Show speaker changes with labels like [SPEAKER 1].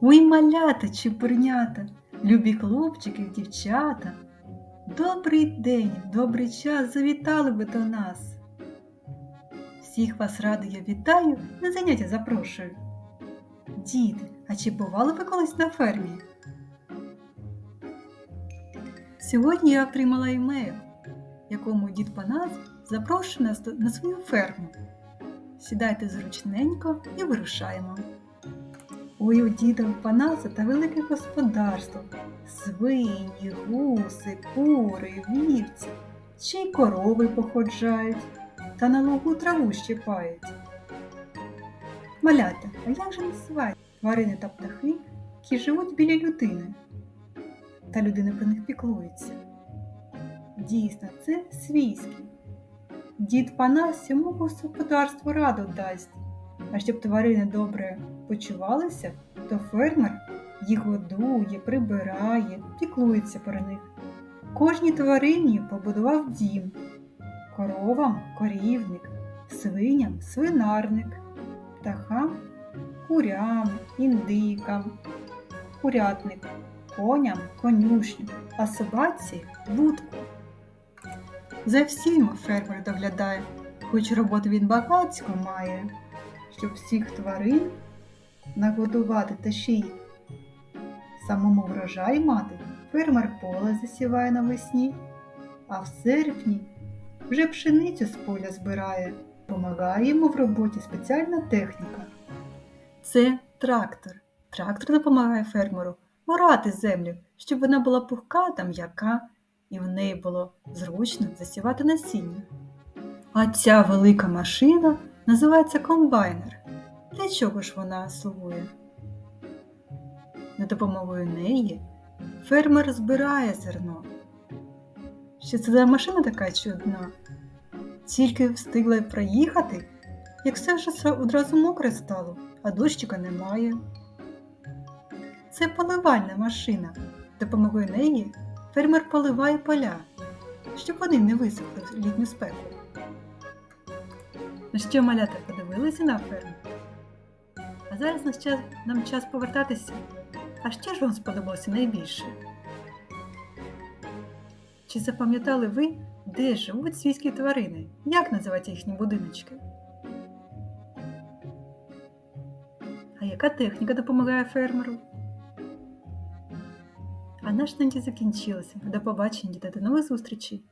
[SPEAKER 1] Ой, малята чи бурнята, любі хлопчики, дівчата. Добрий день, добрий час завітали ви до нас. Всіх вас радо я вітаю, на заняття запрошую. Діти, а чи бували ви колись на фермі? Сьогодні я отримала імейл, якому дід Панас запрошує нас на свою ферму. Сідайте зручненько і вирушаємо. Ой, у діда Панаса та велике господарство. Свині, гуси, кури, вівці, ще й корови походжають та на лугу траву щипають. Малята, а як же називають тварини та птахи, які живуть біля людини? Та людина про них піклується. Дійсно, це свійські. Дід Панас цьому господарству раду дасть. А щоб тварини добре почувалися, то фермер їх годує, прибирає, піклується про них. Кожній тварині побудував дім, коровам корівник, свиням свинарник, птахам курям, індикам, курятник, коням конюшню, а собаці будку. За всіма фермер доглядає, хоч роботи він багатську має, щоб всіх тварин нагодувати та ще й самому врожай мати, фермер поле засіває навесні, а в серпні вже пшеницю з поля збирає, помагає йому в роботі спеціальна техніка. Це трактор. Трактор допомагає фермеру орати землю, щоб вона була пухка та м'яка, і в неї було зручно засівати насіння. А ця велика машина називається комбайнер. Для чого ж вона слугує? За допомогою неї фермер збирає зерно. Що це за машина така чудна? Тільки встигла проїхати, як все вже одразу мокре стало, а дощика немає. Це поливальна машина. Допомогою неї фермер поливає поля, щоб вони не висохли в літню спеку. Ну що, малята, подивилися на ферму? А зараз нам час, нам час повертатися. А що ж вам сподобалося найбільше? Чи запам'ятали ви, де живуть свійські тварини? Як називаються їхні будиночки? А яка техніка допомагає фермеру? А наш заняття закінчилося. До побачення, діти, до нових зустрічей!